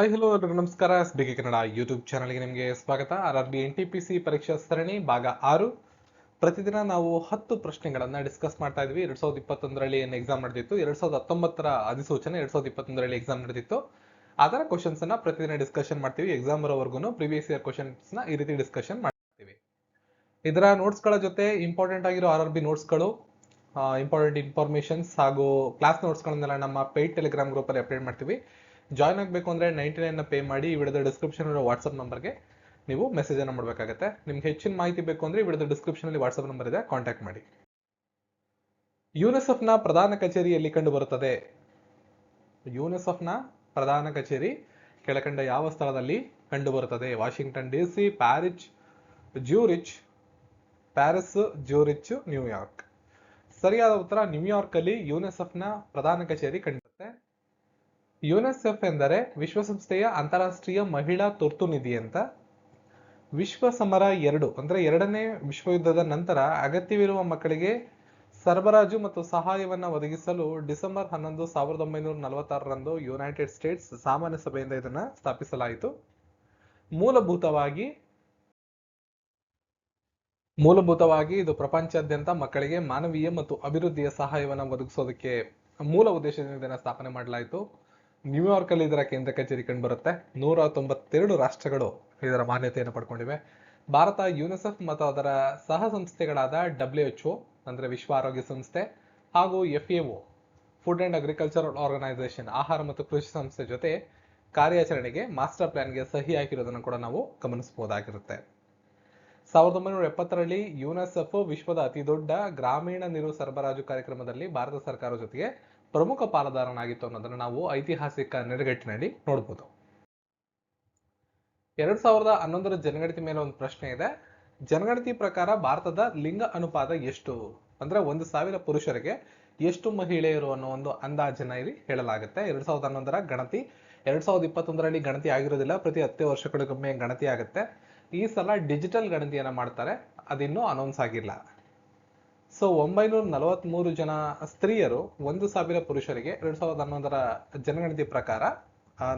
Hi hello ನಮಸ್ಕಾರ. S B K Kannada YouTube ಚಾನಲ್ಗೆ ನಿಮಗೆ ಸ್ವಾಗತ. R R B N T P C ಪರೀಕ್ಷಾ ಸರಣಿ, ಭಾಗ ಆರು. ಪ್ರತಿದಿನ ನಾವು ಹತ್ತು ಪ್ರಶ್ನೆಗಳನ್ನು ಡಿಸ್ಕಸ್ ಮಾಡ್ತಾ ಇದ್ವಿ. ಎರಡ್ ಸಾವಿರದ ಇಪ್ಪತ್ತೊಂದರಲ್ಲಿ ಏನು ಎಕ್ಸಾಮ್ ನಡೆದಿತ್ತು? ಎರಡ್ ಸಾವಿರದ ಹತ್ತೊಂಬತ್ತರ ಅಧಿಸೂಚನೆ, ಎರಡ್ ಸಾವಿರದ ಇಪ್ಪತ್ತೊಂದರಲ್ಲಿ ಎಕ್ಸಾಮ್ ನಡೆದಿತ್ತು. ಅದರ ಕ್ವಶನ್ಸ್ ಅನ್ನು ಪ್ರತಿದಿನ ಡಿಸ್ಕಷನ್ ಮಾಡ್ತೀವಿ. ಎಕ್ಸಾಮ್ ಬರೋವರೆಗೂ ಪ್ರೀವಿಯಸ್ ಇಯರ್ ಕ್ವಶನ್ಸ್ನ ಈ ರೀತಿ ಡಿಸ್ಕಷನ್ ಮಾಡ್ತೀವಿ. ಇದರ ನೋಟ್ಸ್ಗಳ ಜೊತೆ ಇಂಪಾರ್ಟೆಂಟ್ ಆಗಿರೋ ಆರ್ ಆರ್ ಬಿ ನೋಟ್ಸ್ಗಳು ಇಂಪಾರ್ಟೆಂಟ್ ಇನ್ಫಾರ್ಮೇಷನ್ಸ್ ಹಾಗೂ ಕ್ಲಾಸ್ ನೋಟ್ಸ್ಗಳನ್ನೆಲ್ಲ ನಮ್ಮ ಪೇಯ್ಡ್ ಟೆಲಿಗ್ರಾಮ್ ಗ್ರೂಪಲ್ಲಿ ಅಪ್ಡೇಟ್ ಮಾಡ್ತೀವಿ. ಜಾಯ್ನ್ ಆಗಬೇಕು ಅಂದರೆ ನೈಂಟಿ ನೈನ್ನ ಪೇ ಮಾಡಿ ಈ ವಿಡಿಯೋದ ಡಿಸ್ಕ್ರಿಪ್ಷನ್ ಇರೋ ವಾಟ್ಸಪ್ ನಂಬರ್ಗೆ ನೀವು ಮೆಸೇಜ್ ಅನ್ನು ಮಾಡಬೇಕಾಗತ್ತೆ. ನಿಮ್ಗೆ ಹೆಚ್ಚಿನ ಮಾಹಿತಿ ಬೇಕು ಅಂದರೆ ಈ ವಿಡಿಯೋದ ಡಿಸ್ಕ್ರಿಪ್ಷನಲ್ಲಿ ವಾಟ್ಸಪ್ ನಂಬರ್ ಇದೆ ಕಾಂಟ್ಯಾಕ್ಟ್ ಮಾಡಿ. ಯುನಿಸೆಫ್ನ ಪ್ರಧಾನ ಕಚೇರಿ ಎಲ್ಲಿ ಕಂಡು ಬರುತ್ತದೆ? ಯುನಿಸೆಫ್ನ ಪ್ರಧಾನ ಕಚೇರಿ ಕೆಳಕಂಡ ಯಾವ ಸ್ಥಳದಲ್ಲಿ ಕಂಡು ಬರುತ್ತದೆ? Washington D C Paris Zurich Paris Zurich New York ಸರಿಯಾದ ಉತ್ತರ ನ್ಯೂಯಾರ್ಕ್ ಅಲ್ಲಿ ಯುನಿಸೆಫ್ನ ಪ್ರಧಾನ ಕಚೇರಿ ಕಂಡುಬರುತ್ತೆ ಯುನಿಸೆಫ್ ಎಂದರೆ ವಿಶ್ವಸಂಸ್ಥೆಯ ಅಂತಾರಾಷ್ಟ್ರೀಯ ಮಹಿಳಾ ತುರ್ತು ನಿಧಿ ಅಂತ. ವಿಶ್ವ ಸಮರ ಎರಡು, ಅಂದ್ರೆ ಎರಡನೇ ವಿಶ್ವಯುದ್ಧದ ನಂತರ ಅಗತ್ಯವಿರುವ ಮಕ್ಕಳಿಗೆ ಸರಬರಾಜು ಮತ್ತು ಸಹಾಯವನ್ನು ಒದಗಿಸಲು ಡಿಸೆಂಬರ್ ಹನ್ನೊಂದು ಸಾವಿರದ ಒಂಬೈನೂರ ನಲವತ್ತಾರರಂದು ಯುನೈಟೆಡ್ ಸ್ಟೇಟ್ಸ್ ಸಾಮಾನ್ಯ ಸಭೆಯಿಂದ ಇದನ್ನು ಸ್ಥಾಪಿಸಲಾಯಿತು. ಮೂಲಭೂತವಾಗಿ ಮೂಲಭೂತವಾಗಿ ಇದು ಪ್ರಪಂಚಾದ್ಯಂತ ಮಕ್ಕಳಿಗೆ ಮಾನವೀಯ ಮತ್ತು ಅಭಿವೃದ್ಧಿಯ ಸಹಾಯವನ್ನು ಒದಗಿಸೋದಕ್ಕೆ ಮೂಲ ಉದ್ದೇಶದಿಂದ ಇದನ್ನು ಸ್ಥಾಪನೆ ಮಾಡಲಾಯಿತು. ನ್ಯೂಯಾರ್ಕ್ ಅಲ್ಲಿ ಇದರ ಕೇಂದ್ರ ಕಚೇರಿ ಕಂಡು ಬರುತ್ತೆ ನೂರ ತೊಂಬತ್ತೆರಡು ರಾಷ್ಟ್ರಗಳು ಇದರ ಮಾನ್ಯತೆಯನ್ನು ಪಡ್ಕೊಂಡಿವೆ. ಭಾರತ, ಯುನಿಸೆಫ್ ಮತ್ತು ಅದರ ಸಹ ಸಂಸ್ಥೆಗಳಾದ ಡಬ್ಲ್ಯೂ ಅಂದ್ರೆ ವಿಶ್ವ ಆರೋಗ್ಯ ಸಂಸ್ಥೆ, ಹಾಗೂ F A food and agricultural organisation ಆಹಾರ ಮತ್ತು ಕೃಷಿ ಸಂಸ್ಥೆ ಜೊತೆ ಕಾರ್ಯಾಚರಣೆಗೆ ಮಾಸ್ಟರ್ ಪ್ಲಾನ್ಗೆ ಸಹಿ ಹಾಕಿರೋದನ್ನು ಕೂಡ ನಾವು ಗಮನಿಸಬಹುದಾಗಿರುತ್ತೆ. ಸಾವಿರದ ಒಂಬೈನೂರ ಎಪ್ಪತ್ತರಲ್ಲಿ ಯುನೆಸೆಫ್ ವಿಶ್ವದ ಅತಿ ದೊಡ್ಡ ಗ್ರಾಮೀಣ ನೀರು ಸರಬರಾಜು ಕಾರ್ಯಕ್ರಮದಲ್ಲಿ ಭಾರತ ಸರ್ಕಾರ ಜೊತೆಗೆ ಪ್ರಮುಖ ಪಾಲುದಾರನಾಗಿತ್ತು ಅನ್ನೋದನ್ನು ನಾವು ಐತಿಹಾಸಿಕ ನೆರಗಟ್ಟಿನಲ್ಲಿ ನೋಡ್ಬೋದು. ಎರಡ್ ಸಾವಿರದ ಹನ್ನೊಂದರ ಜನಗಣತಿ ಮೇಲೆ ಒಂದು ಪ್ರಶ್ನೆ ಇದೆ. ಜನಗಣತಿ ಪ್ರಕಾರ ಭಾರತದ ಲಿಂಗ ಅನುಪಾತ ಎಷ್ಟು? ಅಂದ್ರೆ ಒಂದು ಸಾವಿರ ಪುರುಷರಿಗೆ ಎಷ್ಟು ಮಹಿಳೆಯರು ಅನ್ನೋ ಒಂದು ಅಂದಾಜನ್ನ ಇಲ್ಲಿ ಹೇಳಲಾಗುತ್ತೆ. ಎರಡ್ ಸಾವಿರದ ಹನ್ನೊಂದರ ಗಣತಿ, ಎರಡ್ ಸಾವಿರದ ಇಪ್ಪತ್ತೊಂದರಲ್ಲಿ ಗಣತಿ ಆಗಿರೋದಿಲ್ಲ, ಪ್ರತಿ ಹತ್ತು ವರ್ಷಗಳಿಗೊಮ್ಮೆ ಗಣತಿ ಆಗುತ್ತೆ. ಈ ಸಲ ಡಿಜಿಟಲ್ ಗಣತಿಯನ್ನ ಮಾಡ್ತಾರೆ, ಅದಿನ್ನೂ ಅನೌನ್ಸ್ ಆಗಿಲ್ಲ. ಸೊ ಒಂಬೈನೂರ ನಲವತ್ಮೂರು ಜನ ಸ್ತ್ರೀಯರು ಒಂದು ಸಾವಿರ ಪುರುಷರಿಗೆ ಎರಡ್ ಸಾವಿರದ ಹನ್ನೊಂದರ ಜನಗಣತಿ ಪ್ರಕಾರ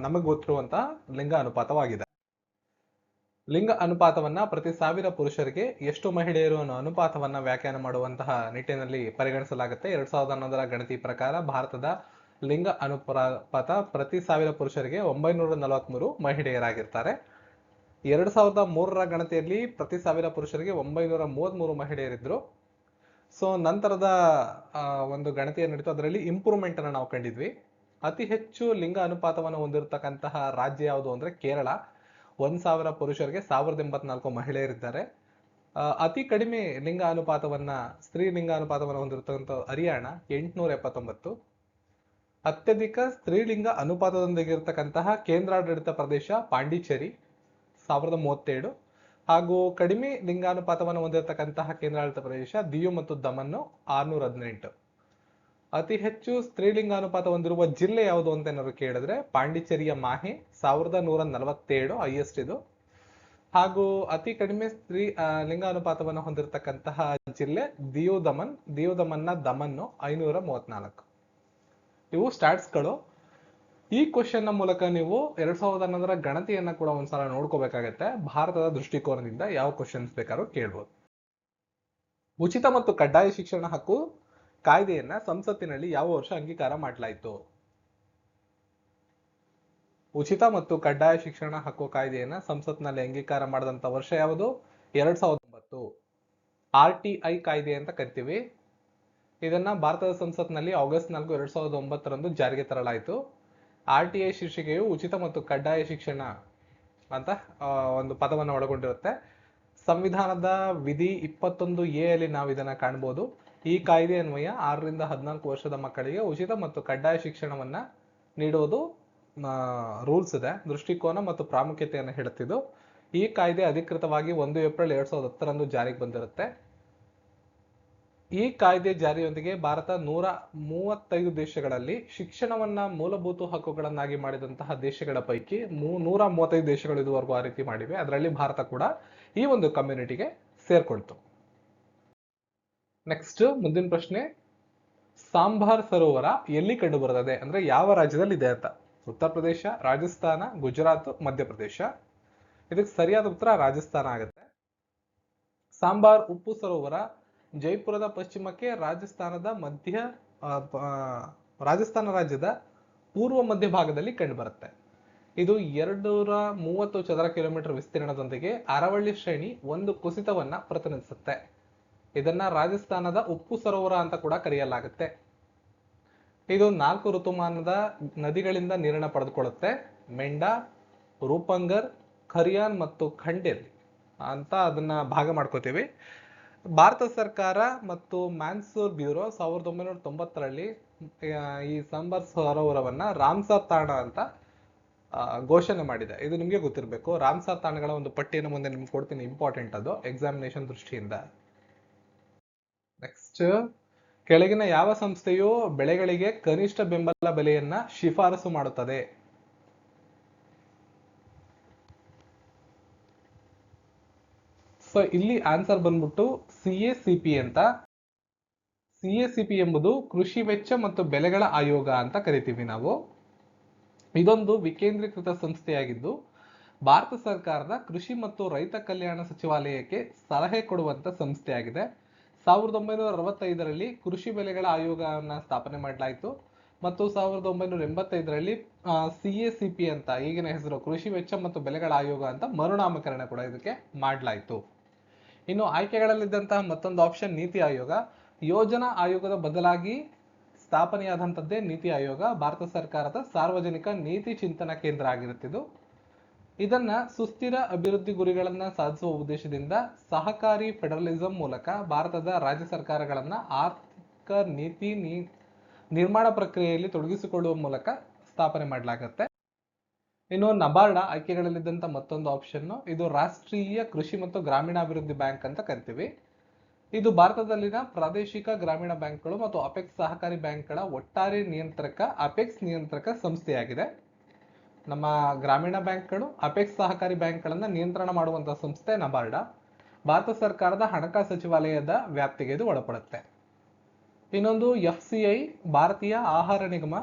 ನಮಗೆ ಗೊತ್ತಿರುವಂತಹ ಲಿಂಗ ಅನುಪಾತವಾಗಿದೆ. ಲಿಂಗ ಅನುಪಾತವನ್ನ ಪ್ರತಿ ಸಾವಿರ ಪುರುಷರಿಗೆ ಎಷ್ಟು ಮಹಿಳೆಯರು ಅನ್ನೋ ಅನುಪಾತವನ್ನ ವ್ಯಾಖ್ಯಾನ ಮಾಡುವಂತಹ ನಿಟ್ಟಿನಲ್ಲಿ ಪರಿಗಣಿಸಲಾಗುತ್ತೆ. ಎರಡ್ ಸಾವಿರದ ಹನ್ನೊಂದರ ಗಣತಿ ಪ್ರಕಾರ ಭಾರತದ ಲಿಂಗ ಅನುಪಾತ ಪ್ರತಿ ಸಾವಿರ ಪುರುಷರಿಗೆ ಒಂಬೈನೂರ ನಲವತ್ಮೂರು ಮಹಿಳೆಯರಾಗಿರ್ತಾರೆ. ಎರಡ್ ಸಾವಿರದ ಮೂರರ ಗಣತಿಯಲ್ಲಿ ಪ್ರತಿ ಸಾವಿರ ಪುರುಷರಿಗೆ ಒಂಬೈನೂರ ಮೂವತ್ಮೂರು ಮಹಿಳೆಯರಿದ್ರು. ಸೊ ನಂತರದ ಒಂದು ಗಣತಿಯ ನಡೀತು. ಅದರಲ್ಲಿ ಇಂಪ್ರೂವ್ಮೆಂಟ್ ಅನ್ನು ನಾವು ಕಂಡಿದ್ವಿ. ಅತಿ ಹೆಚ್ಚು ಲಿಂಗ ಅನುಪಾತವನ್ನು ಹೊಂದಿರತಕ್ಕಂತಹ ರಾಜ್ಯ ಯಾವುದು ಅಂದ್ರೆ ಕೇರಳ. ಒಂದ್ ಸಾವಿರ ಪುರುಷರಿಗೆ ಸಾವಿರದ ಎಂಬತ್ನಾಲ್ಕು ಮಹಿಳೆಯರಿದ್ದಾರೆ ಅತಿ ಕಡಿಮೆ ಲಿಂಗ ಅನುಪಾತವನ್ನ, ಸ್ತ್ರೀ ಲಿಂಗ ಅನುಪಾತವನ್ನು ಹೊಂದಿರತಕ್ಕಂಥ ಹರಿಯಾಣ ಎಂಟುನೂರ ಎಪ್ಪತ್ತೊಂಬತ್ತು. ಅತ್ಯಧಿಕ ಸ್ತ್ರೀಲಿಂಗ ಅನುಪಾತದೊಂದಿಗೆ ಇರತಕ್ಕಂತಹ ಕೇಂದ್ರಾಡಳಿತ ಪ್ರದೇಶ ಪಾಂಡಿಚೇರಿ, ಸಾವಿರದ ಮೂವತ್ತೇಳು. ಹಾಗೂ ಕಡಿಮೆ ಲಿಂಗಾನುಪಾತವನ್ನು ಹೊಂದಿರತಕ್ಕಂತಹ ಕೇಂದ್ರಾಡಳಿತ ಪ್ರದೇಶ ದಿಯು ಮತ್ತು ದಮನ್ನು ಆರ್ನೂರ ಹದಿನೆಂಟು. ಅತಿ ಹೆಚ್ಚು ಸ್ತ್ರೀಲಿಂಗಾನುಪಾತ ಹೊಂದಿರುವ ಜಿಲ್ಲೆ ಯಾವುದು ಅಂತ ಏನಾದ್ರು ಕೇಳಿದ್ರೆ ಪಾಂಡಿಚೇರಿಯ ಮಾಹೆ ಸಾವಿರದ ನೂರ ನಲವತ್ತೇಳು ಹೈಯೆಸ್ಟ್ ಇದು. ಹಾಗೂ ಅತಿ ಕಡಿಮೆ ಸ್ತ್ರೀ ಲಿಂಗಾನುಪಾತವನ್ನು ಹೊಂದಿರತಕ್ಕಂತಹ ಜಿಲ್ಲೆ ದಿಯು ದಮನ್, ದಿಯು ದಮನ್ನ ದಮನ್ನು ಐನೂರ ಮೂವತ್ನಾಲ್ಕು. ಇವು ಸ್ಟಾಟ್ಸ್ಗಳು ಈ ಕ್ವಶನ್ನ ಮೂಲಕ ನೀವು ಎರಡ್ ಸಾವಿರದ ಹನ್ನೊಂದರ ಗಣತಿಯನ್ನ ಕೂಡ ಒಂದ್ಸಲ ನೋಡ್ಕೋಬೇಕಾಗತ್ತೆ. ಭಾರತದ ದೃಷ್ಟಿಕೋನದಿಂದ ಯಾವ ಕ್ವಶನ್ಸ್ ಬೇಕಾದ್ರೂ ಕೇಳ್ಬೋದು. ಉಚಿತ ಮತ್ತು ಕಡ್ಡಾಯ ಶಿಕ್ಷಣ ಹಕ್ಕು ಕಾಯ್ದೆಯನ್ನ ಸಂಸತ್ತಿನಲ್ಲಿ ಯಾವ ವರ್ಷ ಅಂಗೀಕಾರ ಮಾಡಲಾಯಿತು? ಉಚಿತ ಮತ್ತು ಕಡ್ಡಾಯ ಶಿಕ್ಷಣ ಹಕ್ಕು ಕಾಯ್ದೆಯನ್ನ ಸಂಸತ್ನಲ್ಲಿ ಅಂಗೀಕಾರ ಮಾಡಿದಂತ ವರ್ಷ ಯಾವುದು? ಎರಡ್ ಸಾವಿರದ ಒಂಬತ್ತು. ಆರ್ ಟಿ ಐ ಕಾಯ್ದೆ ಅಂತ ಕರಿತೀವಿ. ಇದನ್ನ ಭಾರತದ ಸಂಸತ್ನಲ್ಲಿ ಆಗಸ್ಟ್ ನಾಲ್ಕು, ಎರಡ್ ಸಾವಿರದ ಒಂಬತ್ತರಂದು ಜಾರಿಗೆ ತರಲಾಯಿತು. ಆರ್ ಟಿ ಐ ಶೀರ್ಷಿಕೆಯು ಉಚಿತ ಮತ್ತು ಕಡ್ಡಾಯ ಶಿಕ್ಷಣ ಅಂತ ಒಂದು ಪದವನ್ನು ಒಳಗೊಂಡಿರುತ್ತೆ. ಸಂವಿಧಾನದ ವಿಧಿ ಇಪ್ಪತ್ತೊಂದು ಎ ಅಲ್ಲಿ ನಾವು ಇದನ್ನ ಕಾಣಬಹುದು ಈ ಕಾಯ್ದೆ ಅನ್ವಯ ಆರರಿಂದ ಹದಿನಾಲ್ಕು ವರ್ಷದ ಮಕ್ಕಳಿಗೆ ಉಚಿತ ಮತ್ತು ಕಡ್ಡಾಯ ಶಿಕ್ಷಣವನ್ನ ನೀಡುವುದು ರೂಲ್ಸ್ ಇದೆ. ದೃಷ್ಟಿಕೋನ ಮತ್ತು ಪ್ರಾಮುಖ್ಯತೆಯನ್ನು ಹೇಳುತ್ತಿದ್ದು ಈ ಕಾಯ್ದೆ ಅಧಿಕೃತವಾಗಿ ಒಂದು ಏಪ್ರಿಲ್ ಎರಡ್ ಸಾವಿರದ ಹತ್ತರಂದು ಜಾರಿಗೆ ಬಂದಿರುತ್ತೆ. ಈ ಕಾಯ್ದೆ ಜಾರಿಯೊಂದಿಗೆ ಭಾರತ ನೂರ ಮೂವತ್ತೈದು ದೇಶಗಳಲ್ಲಿ ಶಿಕ್ಷಣವನ್ನ ಮೂಲಭೂತ ಹಕ್ಕುಗಳನ್ನಾಗಿ ಮಾಡಿದಂತಹ ದೇಶಗಳ ಪೈಕಿ ನೂರ ಮೂವತ್ತೈದು ದೇಶಗಳು ಇದುವರೆಗೂ ಆ ರೀತಿ ಮಾಡಿವೆ. ಅದರಲ್ಲಿ ಭಾರತ ಕೂಡ ಈ ಒಂದು ಕಮ್ಯುನಿಟಿಗೆ ಸೇರ್ಕೊಳ್ತು. ನೆಕ್ಸ್ಟ್ ಮುಂದಿನ ಪ್ರಶ್ನೆ, ಸಾಂಬಾರ್ ಸರೋವರ ಎಲ್ಲಿ ಕಂಡು ಬರುತ್ತದೆ ಅಂದ್ರೆ ಯಾವ ರಾಜ್ಯದಲ್ಲಿ ಇದೆ ಅಂತ. ಉತ್ತರ ಪ್ರದೇಶ, ರಾಜಸ್ಥಾನ, ಗುಜರಾತ್, ಮಧ್ಯಪ್ರದೇಶ. ಇದಕ್ಕೆ ಸರಿಯಾದ ಉತ್ತರ ರಾಜಸ್ಥಾನ ಆಗುತ್ತೆ. ಸಾಂಬಾರ್ ಉಪ್ಪು ಸರೋವರ ಜೈಪುರದ ಪಶ್ಚಿಮಕ್ಕೆ ರಾಜಸ್ಥಾನದ ಮಧ್ಯ ರಾಜಸ್ಥಾನ ರಾಜ್ಯದ ಪೂರ್ವ ಮಧ್ಯ ಭಾಗದಲ್ಲಿ ಕಂಡುಬರುತ್ತೆ ಇದು ಎರಡ್ನೂರ ಮೂವತ್ತು ಚದರ ಕಿಲೋಮೀಟರ್ ವಿಸ್ತೀರ್ಣದೊಂದಿಗೆ ಅರವಳ್ಳಿ ಶ್ರೇಣಿ ಒಂದು ಕುಸಿತವನ್ನ ಪ್ರತಿನಿಧಿಸುತ್ತೆ. ಇದನ್ನ ರಾಜಸ್ಥಾನದ ಉಪ್ಪು ಸರೋವರ ಅಂತ ಕೂಡ ಕರೆಯಲಾಗುತ್ತೆ. ಇದು ನಾಲ್ಕು ಋತುಮಾನದ ನದಿಗಳಿಂದ ನೀರನ್ನ ಪಡೆದುಕೊಳ್ಳುತ್ತೆ. ಮೆಂಡಾ, ರೂಪಂಗರ್, ಖರಿಯಾನ್ ಮತ್ತು ಖಂಡೇರ್. ಅಂತ ಅದನ್ನ ಭಾಗ ಮಾಡ್ಕೋತೀವಿ. ಭಾರತ ಸರ್ಕಾರ ಮತ್ತು ಮ್ಯಾನ್ಸೂರ್ ಬ್ಯೂರೋ ಸಾವಿರದ ಒಂಬೈನೂರ ತೊಂಬತ್ತರಲ್ಲಿ ಈ ಸಾಂಬಾರ್ ಸರೋವರವನ್ನ ರಾಮ್ಸರ್ ತಾಣ ಅಂತ ಘೋಷಣೆ ಮಾಡಿದೆ. ಇದು ನಿಮಗೆ ಗೊತ್ತಿರಬೇಕು. ರಾಮ್ಸರ್ ತಾಣಗಳ ಒಂದು ಪಟ್ಟಿಯನ್ನು ಮುಂದೆ ನಿಮ್ಗೆ ಕೊಡ್ತೀನಿ. ಇಂಪಾರ್ಟೆಂಟ್ ಅದು ಎಕ್ಸಾಮಿನೇಷನ್ ದೃಷ್ಟಿಯಿಂದ. ನೆಕ್ಸ್ಟ್ ಕೆಳಗಿನ ಯಾವ ಸಂಸ್ಥೆಯು ಬೆಳೆಗಳಿಗೆ ಕನಿಷ್ಠ ಬೆಂಬಲ ಬೆಲೆಯನ್ನ ಶಿಫಾರಸು ಮಾಡುತ್ತದೆ? ಸೊ ಇಲ್ಲಿ ಆನ್ಸರ್ ಬಂದ್ಬಿಟ್ಟು ಸಿ ಎ ಸಿ ಪಿ ಅಂತ. ಸಿ ಎ ಸಿ ಪಿ ಎಂಬುದು ಕೃಷಿ ವೆಚ್ಚ ಮತ್ತು ಬೆಲೆಗಳ ಆಯೋಗ ಅಂತ ಕರಿತೀವಿ ನಾವು. ಇದೊಂದು ವಿಕೇಂದ್ರೀಕೃತ ಸಂಸ್ಥೆಯಾಗಿದ್ದು, ಭಾರತ ಸರ್ಕಾರದ ಕೃಷಿ ಮತ್ತು ರೈತ ಕಲ್ಯಾಣ ಸಚಿವಾಲಯಕ್ಕೆ ಸಲಹೆ ಕೊಡುವಂತ ಸಂಸ್ಥೆಯಾಗಿದೆ. ಸಾವಿರದ ಒಂಬೈನೂರ ಅರವತ್ತೈದರಲ್ಲಿ ಕೃಷಿ ಬೆಲೆಗಳ ಆಯೋಗವನ್ನು ಸ್ಥಾಪನೆ ಮಾಡಲಾಯಿತು. ಮತ್ತು ಸಾವಿರದ ಒಂಬೈನೂರ ಎಂಬತ್ತೈದರಲ್ಲಿ ಸಿ ಎ ಸಿ ಪಿ ಅಂತ, ಈಗಿನ ಹೆಸರು ಕೃಷಿ ವೆಚ್ಚ ಮತ್ತು ಬೆಲೆಗಳ ಆಯೋಗ ಅಂತ ಮರುನಾಮಕರಣ ಕೂಡ ಇದಕ್ಕೆ ಮಾಡಲಾಯಿತು. ಇನ್ನು ಆಯ್ಕೆಗಳಲ್ಲಿದ್ದಂತಹ ಮತ್ತೊಂದು ಆಪ್ಷನ್ ನೀತಿ ಆಯೋಗ. ಯೋಜನಾ ಆಯೋಗದ ಬದಲಾಗಿ ಸ್ಥಾಪನೆಯಾದಂಥದ್ದೇ ನೀತಿ ಆಯೋಗ. ಭಾರತ ಸರ್ಕಾರದ ಸಾರ್ವಜನಿಕ ನೀತಿ ಚಿಂತನಾ ಕೇಂದ್ರ ಆಗಿರುತ್ತಿದ್ದು ಇದನ್ನ ಸುಸ್ಥಿರ ಅಭಿವೃದ್ಧಿ ಗುರಿಗಳನ್ನ ಸಾಧಿಸುವ ಉದ್ದೇಶದಿಂದ ಸಹಕಾರಿ ಫೆಡರಲಿಸಂ ಮೂಲಕ ಭಾರತದ ರಾಜ್ಯ ಸರ್ಕಾರಗಳನ್ನ ಆರ್ಥಿಕ ನೀತಿ ನಿರ್ಮಾಣ ಪ್ರಕ್ರಿಯೆಯಲ್ಲಿ ತೊಡಗಿಸಿಕೊಳ್ಳುವ ಮೂಲಕ ಸ್ಥಾಪನೆ ಮಾಡಲಾಗುತ್ತೆ. ಇನ್ನು ನಬಾರ್ಡ ಆಯ್ಕೆಗಳಲ್ಲಿದ್ದಂಥ ಮತ್ತೊಂದು ಆಪ್ಷನ್ ಇದು ರಾಷ್ಟ್ರೀಯ ಕೃಷಿ ಮತ್ತು ಗ್ರಾಮೀಣಾಭಿವೃದ್ಧಿ ಬ್ಯಾಂಕ್ ಅಂತ ಕರಿತೀವಿ. ಇದು ಭಾರತದಲ್ಲಿನ ಪ್ರಾದೇಶಿಕ ಗ್ರಾಮೀಣ ಬ್ಯಾಂಕ್ಗಳು ಮತ್ತು ಅಪೆಕ್ಸ್ ಸಹಕಾರಿ ಬ್ಯಾಂಕ್ಗಳ ಒಟ್ಟಾರೆ ನಿಯಂತ್ರಕ ಅಪೆಕ್ಸ್ ನಿಯಂತ್ರಕ ಸಂಸ್ಥೆಯಾಗಿದೆ. ನಮ್ಮ ಗ್ರಾಮೀಣ ಬ್ಯಾಂಕ್ಗಳು ಅಪೆಕ್ಸ್ ಸಹಕಾರಿ ಬ್ಯಾಂಕ್ಗಳನ್ನು ನಿಯಂತ್ರಣ ಮಾಡುವಂತಹ ಸಂಸ್ಥೆ ನಬಾರ್ಡ. ಭಾರತ ಸರ್ಕಾರದ ಹಣಕಾಸು ಸಚಿವಾಲಯದ ವ್ಯಾಪ್ತಿಗೆ ಇದು ಒಳಪಡುತ್ತೆ. ಇನ್ನೊಂದು ಎಫ್ ಸಿ ಐ ಭಾರತೀಯ ಆಹಾರ ನಿಗಮ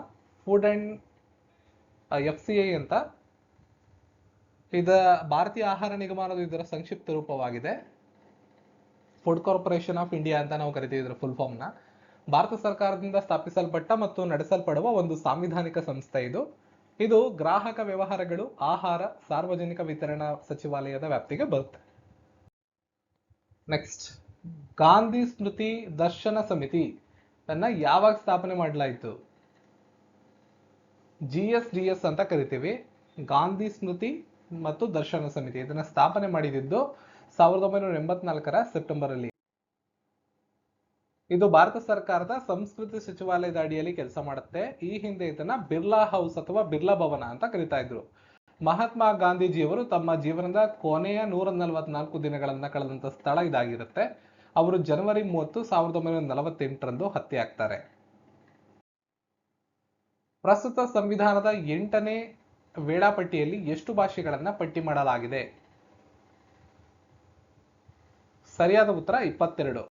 food and F C I ಅಂತ ಇದ ಭಾರತೀಯ ಆಹಾರ ನಿಗಮ ಇದರ ಸಂಕ್ಷಿಪ್ತ ರೂಪವಾಗಿದೆ. ಫುಡ್ ಕಾರ್ಪೊರೇಷನ್ ಆಫ್ ಇಂಡಿಯಾ ಅಂತ ನಾವು ಕರಿತೀವಿ ಇದರ ಫುಲ್ ಫಾರ್ಮ್ನ. ಭಾರತ ಸರ್ಕಾರದಿಂದ ಸ್ಥಾಪಿಸಲ್ಪಟ್ಟ ಮತ್ತು ನಡೆಸಲ್ಪಡುವ ಒಂದು ಸಾಂವಿಧಾನಿಕ ಸಂಸ್ಥೆ ಇದು. ಇದು ಗ್ರಾಹಕ ವ್ಯವಹಾರಗಳು, ಆಹಾರ, ಸಾರ್ವಜನಿಕ ವಿತರಣಾ ಸಚಿವಾಲಯದ ವ್ಯಾಪ್ತಿಗೆ ಬರುತ್ತೆ. ನೆಕ್ಸ್ಟ್ ಗಾಂಧಿ ಸ್ಮೃತಿ ದರ್ಶನ ಸಮಿತಿ ಅನ್ನ ಯಾವಾಗ ಸ್ಥಾಪನೆ ಮಾಡಲಾಯಿತು? ಜಿ ಎಸ್ ಎಸ್ ಅಂತ ಕರಿತೀವಿ. ಗಾಂಧಿ ಸ್ಮೃತಿ ಮತ್ತು ದರ್ಶನ ಸಮಿತಿ. ಇದನ್ನು ಸ್ಥಾಪನೆ ಮಾಡಿದ್ದು ಸಾವಿರದ ಒಂಬೈನೂರ ಎಂಬತ್ನಾಲ್ಕರ ಸೆಪ್ಟೆಂಬರ್ ಅಲ್ಲಿ ಇದು ಭಾರತ ಸರ್ಕಾರದ ಸಂಸ್ಕೃತಿ ಸಚಿವಾಲಯದ ಅಡಿಯಲ್ಲಿ ಕೆಲಸ ಮಾಡುತ್ತೆ. ಈ ಹಿಂದೆ ಇದನ್ನ ಬಿರ್ಲಾ ಹೌಸ್ ಅಥವಾ ಬಿರ್ಲಾ ಭವನ ಅಂತ ಕರಿತಾ ಇದ್ರು. ಮಹಾತ್ಮ ಗಾಂಧೀಜಿಯವರು ತಮ್ಮ ಜೀವನದ ಕೊನೆಯ ನೂರ ನಲವತ್ನಾಲ್ಕು ದಿನಗಳನ್ನ ಕಳೆದಂತ ಸ್ಥಳ ಇದಾಗಿರುತ್ತೆ. ಅವರು ಜನವರಿ ಮೂವತ್ತು ಸಾವಿರದ ಒಂಬೈನೂರ ನಲವತ್ತೆಂಟರಂದು ಹತ್ಯೆ ಆಗ್ತಾರೆ. ಪ್ರಸ್ತುತ ಸಂವಿಧಾನದ ಎಂಟನೇ ವೇಳಾಪಟ್ಟಿಯಲ್ಲಿ ಎಷ್ಟು ಭಾಷೆಗಳನ್ನು ಪಟ್ಟಿ ಮಾಡಲಾಗಿದೆ? ಸರಿಯಾದ ಉತ್ತರ ಇಪ್ಪತ್ತೆರಡು.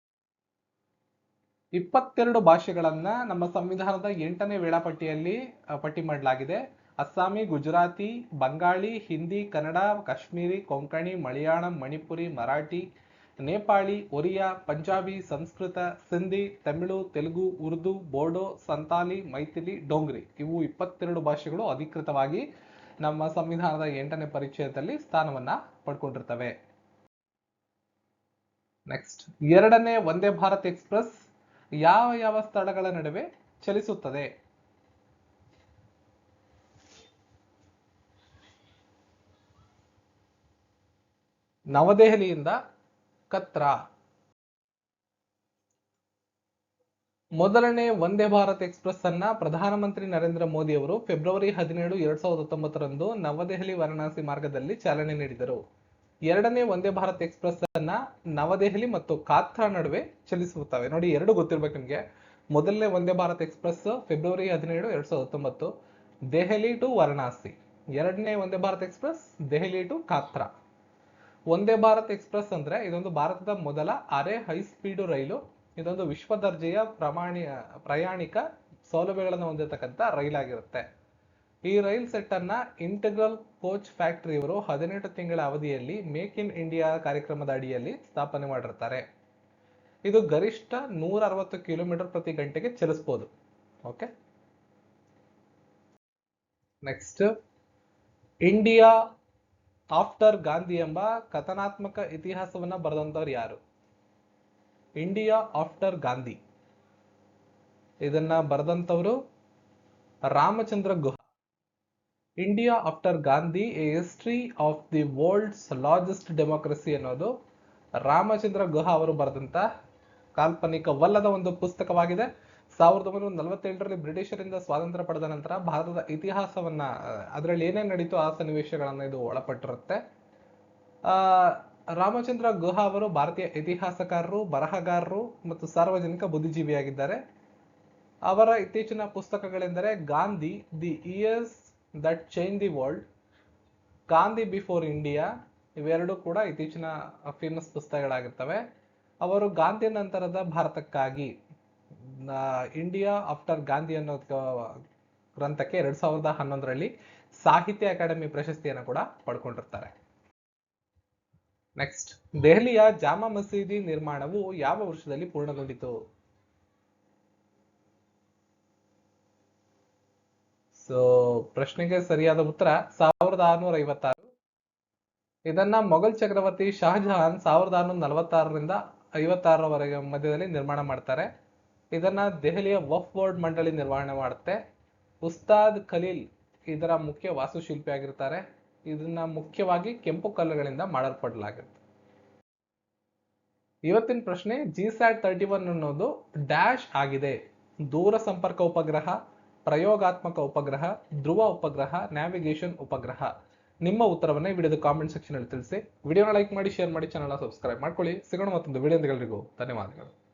ಇಪ್ಪತ್ತೆರಡು ಭಾಷೆಗಳನ್ನ ನಮ್ಮ ಸಂವಿಧಾನದ ಎಂಟನೇ ವೇಳಾಪಟ್ಟಿಯಲ್ಲಿ ಪಟ್ಟಿ ಮಾಡಲಾಗಿದೆ. ಅಸ್ಸಾಮಿ, ಗುಜರಾತಿ, ಬಂಗಾಳಿ, ಹಿಂದಿ, ಕನ್ನಡ, ಕಾಶ್ಮೀರಿ, ಕೊಂಕಣಿ, ಮಲಯಾಳಂ, ಮಣಿಪುರಿ, ಮರಾಠಿ, ನೇಪಾಳಿ, ಒರಿಯಾ, ಪಂಜಾಬಿ, ಸಂಸ್ಕೃತ, ಸಿಂಧಿ, ತಮಿಳು, ತೆಲುಗು, ಉರ್ದು, ಬೋಡೋ, ಸಂತಾಲಿ, ಮೈಥಿಲಿ, ಡೋಂಗ್ರಿ. ಇವು ಇಪ್ಪತ್ತೆರಡು ಭಾಷೆಗಳು ಅಧಿಕೃತವಾಗಿ ನಮ್ಮ ಸಂವಿಧಾನದ ಎಂಟನೇ ಪರಿಚಯದಲ್ಲಿ ಸ್ಥಾನವನ್ನ ಪಡ್ಕೊಂಡಿರ್ತವೆ. ನೆಕ್ಸ್ಟ್ ಎರಡನೇ ವಂದೇ ಭಾರತ್ ಎಕ್ಸ್ಪ್ರೆಸ್ ಯಾವ ಯಾವ ಸ್ಥಳಗಳ ನಡುವೆ ಚಲಿಸುತ್ತದೆ? ನವದೆಹಲಿಯಿಂದ ಕತ್ರಾ. ಮೊದಲನೇ ವಂದೇ ಭಾರತ್ ಎಕ್ಸ್ಪ್ರೆಸ್ ಅನ್ನ ಪ್ರಧಾನಮಂತ್ರಿ ನರೇಂದ್ರ ಮೋದಿ ಅವರು ಫೆಬ್ರವರಿ ಹದಿನೇಳು ಎರಡ್ ಸಾವಿರದ ಹತ್ತೊಂಬತ್ತರಂದು ನವದೆಹಲಿ ವಾರಣಾಸಿ ಮಾರ್ಗದಲ್ಲಿ ಚಾಲನೆ ನೀಡಿದರು. ಎರಡನೇ ವಂದೇ ಭಾರತ್ ಎಕ್ಸ್ಪ್ರೆಸ್ ಅನ್ನ ನವದೆಹಲಿ ಮತ್ತು ಕಾತ್ರಾ ನಡುವೆ ಚಲಿಸುತ್ತವೆ. ನೋಡಿ, ಎರಡು ಗೊತ್ತಿರ್ಬೇಕು ನಿಮಗೆ. ಮೊದಲನೇ ವಂದೇ ಭಾರತ್ ಎಕ್ಸ್ಪ್ರೆಸ್ ಫೆಬ್ರವರಿ ಹದಿನೇಳು ಎರಡ್ ಸಾವಿರದ ಹತ್ತೊಂಬತ್ತು, ದೆಹಲಿ ಟು ವಾರಣಾಸಿ. ಎರಡನೇ Vande Bharat express Delhi to Katra Vande Bharat express ಅಂದ್ರೆ ಇದೊಂದು ಭಾರತದ ಮೊದಲ ಅರೆ ಹೈ ಸ್ಪೀಡ್ ರೈಲು ಇದೊಂದು ವಿಶ್ವ ದರ್ಜೆಯ ಪ್ರಮಾಣಿ, ಪ್ರಯಾಣಿಕ ಸೌಲಭ್ಯಗಳನ್ನು ಹೊಂದಿರತಕ್ಕಂಥ ರೈಲಾಗಿರುತ್ತೆ. ಈ ರೈಲ್ ಸೆಟ್ ಅನ್ನ ಇಂಟಗ್ರಲ್ ಕೋಚ್ ಫ್ಯಾಕ್ಟರಿಯವರು ಹದಿನೆಂಟು ತಿಂಗಳ ಅವಧಿಯಲ್ಲಿ ಮೇಕ್ ಇನ್ ಇಂಡಿಯಾ ಕಾರ್ಯಕ್ರಮದ ಅಡಿಯಲ್ಲಿ ಸ್ಥಾಪನೆ ಮಾಡಿರ್ತಾರೆ. ಇದು ಗರಿಷ್ಠ ನೂರ ಅರವತ್ತು ಕಿಲೋಮೀಟರ್ ಪ್ರತಿ ಗಂಟೆಗೆ ಚಲಿಸಬಹುದು okay? Next, India after Gandhi ಎಂಬ ಕಥನಾತ್ಮಕ ಇತಿಹಾಸವನ್ನ ಬರೆದಂತವ್ರು ಯಾರು? ಇಂಡಿಯಾ ಆಫ್ಟರ್ ಗಾಂಧಿ ಇದನ್ನ ಬರೆದಂತವರು Ramachandra Guha. India after Gandhi a history of the world's largest democracy ಅನ್ನೋದು ರಾಮಚಂದ್ರ ಗುಹಾ ಅವರು ಬರೆದಂತ ಕಾಲ್ಪನಿಕವಲ್ಲದ ಒಂದು ಪುಸ್ತಕವಾಗಿದೆ. ಸಾವಿರದ ಒಂಬೈನೂರ ನಲವತ್ತೇಳರಲ್ಲಿ ಬ್ರಿಟಿಷರಿಂದ ಸ್ವಾತಂತ್ರ್ಯ ಪಡೆದ ನಂತರ ಭಾರತದ ಇತಿಹಾಸವನ್ನ, ಅದರಲ್ಲಿ ಏನೇನು ನಡೀತು ಆ ಸನ್ನಿವೇಶಗಳನ್ನ ಇದು ಒಳಪಟ್ಟಿರುತ್ತೆ. ರಾಮಚಂದ್ರ ಗುಹಾ ಅವರು ಭಾರತೀಯ ಇತಿಹಾಸಕಾರರು, ಬರಹಗಾರರು ಮತ್ತು ಸಾರ್ವಜನಿಕ ಬುದ್ಧಿಜೀವಿಯಾಗಿದ್ದಾರೆ. ಅವರ ಇತ್ತೀಚಿನ ಪುಸ್ತಕಗಳೆಂದರೆ Gandhi, the years that change the world, Gandhi before India, ಇವೆರಡೂ ಕೂಡ ಇತ್ತೀಚಿನ ಫೇಮಸ್ ಪುಸ್ತಕಗಳಾಗಿರ್ತವೆ. ಅವರು ಗಾಂಧಿ ನಂತರದ ಭಾರತಕ್ಕಾಗಿ ಇಂಡಿಯಾ ಆಫ್ಟರ್ ಗಾಂಧಿ ಅನ್ನೋ ಗ್ರಂಥಕ್ಕೆ ಎರಡು ಸಾವಿರದ ಹನ್ನೊಂದರಲ್ಲಿ ಸಾಹಿತ್ಯ ಅಕಾಡೆಮಿ ಪ್ರಶಸ್ತಿಯನ್ನು ಕೂಡ ಪಡ್ಕೊಂಡಿರ್ತಾರೆ. ನೆಕ್ಸ್ಟ್ ದೆಹಲಿಯ ಜಾಮಾ ಮಸೀದಿ ನಿರ್ಮಾಣವು ಯಾವ ವರ್ಷದಲ್ಲಿ ಪೂರ್ಣಗೊಂಡಿತು? ಸೊ ಪ್ರಶ್ನೆಗೆ ಸರಿಯಾದ ಉತ್ತರ ಸಾವಿರದ ಆರುನೂರ ಐವತ್ತಾರು. ಇದನ್ನ ಮೊಘಲ್ ಚಕ್ರವರ್ತಿ ಶಹಜಹಾನ್ ಸಾವಿರದ ಆರುನೂರ ನಲವತ್ತಾರರಿಂದ ಐವತ್ತಾರರವರೆಗೆ ಮಧ್ಯದಲ್ಲಿ ನಿರ್ಮಾಣ ಮಾಡ್ತಾರೆ. ಇದನ್ನ ದೆಹಲಿಯ ವಫ್ ಬೋರ್ಡ್ ಮಂಡಳಿ ನಿರ್ವಹಣೆ ಮಾಡುತ್ತೆ. ಉಸ್ತಾದ್ ಖಲೀಲ್ ಇದರ ಮುಖ್ಯ ವಾಸ್ತುಶಿಲ್ಪಿ ಆಗಿರ್ತಾರೆ ಇದನ್ನ ಮುಖ್ಯವಾಗಿ ಕೆಂಪು ಕಲ್ಲುಗಳಿಂದ ಮಾಡಲ್ಪಡಲಾಗಿರುತ್ತೆ. ಇವತ್ತಿನ ಪ್ರಶ್ನೆ ಜಿ ಸ್ಯಾಟ್ ತರ್ಟಿ ಒನ್ ಅನ್ನೋದು ಡ್ಯಾಶ್ ಆಗಿದೆ. ದೂರ ಸಂಪರ್ಕ ಉಪಗ್ರಹ, ಪ್ರಯೋಗಾತ್ಮಕ ಉಪಗ್ರಹ, ಧ್ರುವ ಉಪಗ್ರಹ, ನ್ಯಾವಿಗೇಷನ್ ಉಪಗ್ರಹ. ನಿಮ್ಮ ಉತ್ತರವನ್ನ ವಿಡಿಯೋದ ಕಾಮೆಂಟ್ ಸೆಕ್ಷನ್ ಅಲ್ಲಿ ತಿಳಿಸಿ. ವಿಡಿಯೋನ ಲೈಕ್ ಮಾಡಿ ಶೇರ್ ಮಾಡಿ ಚಾನಲ್ ಸಬ್ಸ್ಕ್ರೈಬ್ ಮಾಡ್ಕೊಳ್ಳಿ. ಸಿಗೋಣ ಮತ್ತೊಂದು ವಿಡಿಯೋದೆಲ್ಲರಿಗೂ ಧನ್ಯವಾದಗಳು.